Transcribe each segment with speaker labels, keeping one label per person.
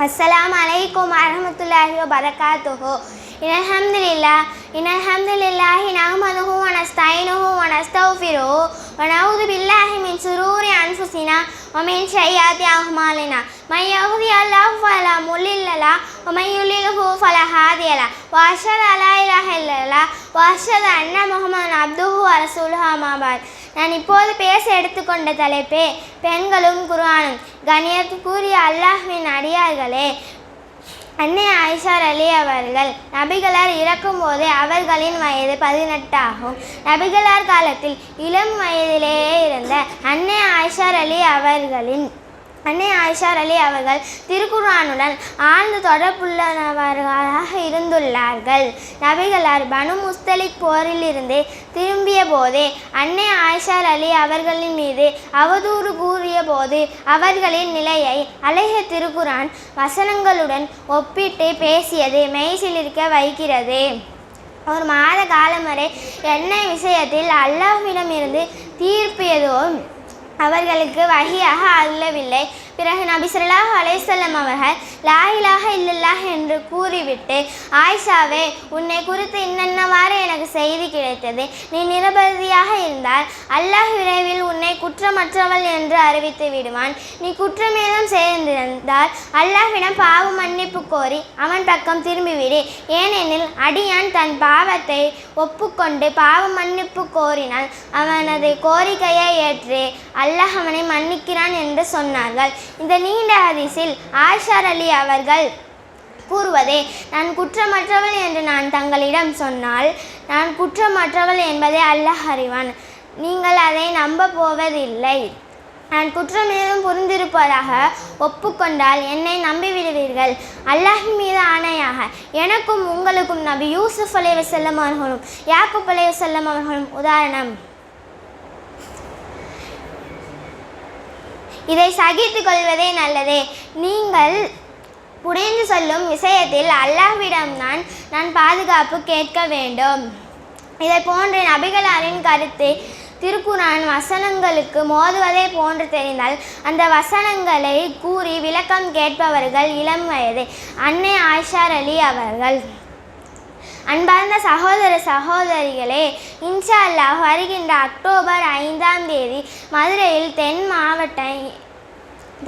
Speaker 1: السلام عليكم ورحمة الله وبركاته إن الحمد لله إن الحمد لله نحمده ونستعينه ونستغفره ونعوذ بالله من شرور أنفسنا ومن سيئات أعمالنا من يهدي الله فلا مضل له ومن يضلله فلا هادي له وأشهد أن لا إله إلا الله وأشهد أن محمدا عبده ورسوله أما بعد நான் இப்போது பேச எடுத்துக்கொண்ட தலைப்பே பெண்களும் குர்ஆனும் கணியத்துக்குரிய அல்லாஹ்வின் அடியார்களே அன்னை ஆயிஷார் அலி அவர்கள் நபிகளார் இறக்கும்போது அவர்களின் வயது பதினெட்டு ஆகும் நபிகளார் காலத்தில் இளம் வயதிலேயே இருந்த அன்னை ஆயிஷார் அலி அவர்களின் அன்னை ஆயிஷார் அலி அவர்கள் திருக்குர்ஆனுடன் ஆழ்ந்த தொடர்புள்ளவர்களாக இருந்துள்ளார்கள். நபிகளார் பனு முஸ்தலிக் போரிலிருந்து திரும்பிய போதே அன்னை ஆயிஷார் அலி அவர்களின் மீது அவதூறு கூறிய போது அவர்களின் நிலையை அழகிய திருக்குரான் வசனங்களுடன் ஒப்பிட்டு பேசியது மெய்சிலிருக்க வைக்கிறது. ஒரு மாத காலம் வரை எண்ணெய் விஷயத்தில் அல்லாஹ்விடமிருந்து தீர்ப்பு எதுவும் அவர்களுக்கு வகையாக அல்லவில்லை. பிறகு நபி சொல்லாஹ் அலைஹி அவர்கள் லாயிலாக இலாஹ இல்லல்லாஹ் என்று கூறிவிட்டு ஆயிஷாவே உன்னை குறித்து இன்னென்னவாறு எனக்கு செய்தி கிடைத்தது. நீ நிரபதியாக இருந்தால் அல்லாஹ் விரைவில் உன்னை குற்றமற்றவள் என்று அறிவித்து விடுவான். நீ குற்றமேதும் செய்திருந்தால் அல்லாஹ்விடம் பாவ மன்னிப்பு கோரி அவன் பக்கம் திரும்பிவிடு. ஏனெனில் அடியான் தன் பாவத்தை ஒப்புக்கொண்டு பாவ மன்னிப்பு கோரினால் அவனது கோரிக்கையை ஏற்று அல்லாஹ் அவனை மன்னிக்கிறான் என்று சொன்னார்கள். இந்த நீண்ட ஹதீஸில் ஆஷார் அலி அவர்கள் கூறுவதே நான் குற்றமற்றவள் என்று நான் தங்களிடம் சொன்னால் நான் குற்றமற்றவள் என்பதை அல்லாஹ் அறிவான். நீங்கள் அதை நம்ப போவதில்லை நான் குற்றம் ஏதும் புரிந்திருப்பதாக ஒப்புக்கொண்டால் என்னை நம்பிவிடுவீர்கள். அல்லாஹின் மீது ஆணையாக எனக்கும் உங்களுக்கும் நபி யூசுஃப் அலைவசல்லம் அவர்களும் யாக்குப் அலைவசல்லம் அவர்களும் உதாரணம். இதை சகித்து கொள்வதே நல்லதே. நீங்கள் புரிந்து சொல்லும் விஷயத்தில் அல்லாஹ்விடம்தான் நான் பாதுகாப்பு கேட்க வேண்டும். இதை போன்ற நபிகளாரின் கருத்து திருக்குறான் வசனங்களுக்கு மோதுவதை போன்று தெரிந்தால் அந்த வசனங்களை கூறி விளக்கம் கேட்பவர்கள் இளம் வயது அன்னை ஆயிஷார் அலி அவர்கள். அன்பார்ந்த சகோதர சகோதரிகளே இன்ஷா அல்லாஹ் வருகின்ற அக்டோபர் ஐந்தாம் தேதி மதுரையில் தென் மாவட்ட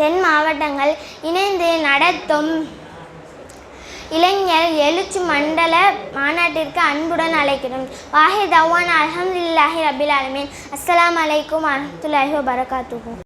Speaker 1: தென் மாவட்டங்கள் இணைந்து நடத்தும் இளைஞர் எழுச்சி மண்டல மாநாட்டிற்கு அன்புடன் அழைக்கிறோம். வாஹித் அவ்வான் அலமதுல்லாஹி ரபில் ஆலமீன். அஸ்ஸலாமு அலைக்கும் வரஹ்மத்துல்லாஹி வரகாத்துக்கும்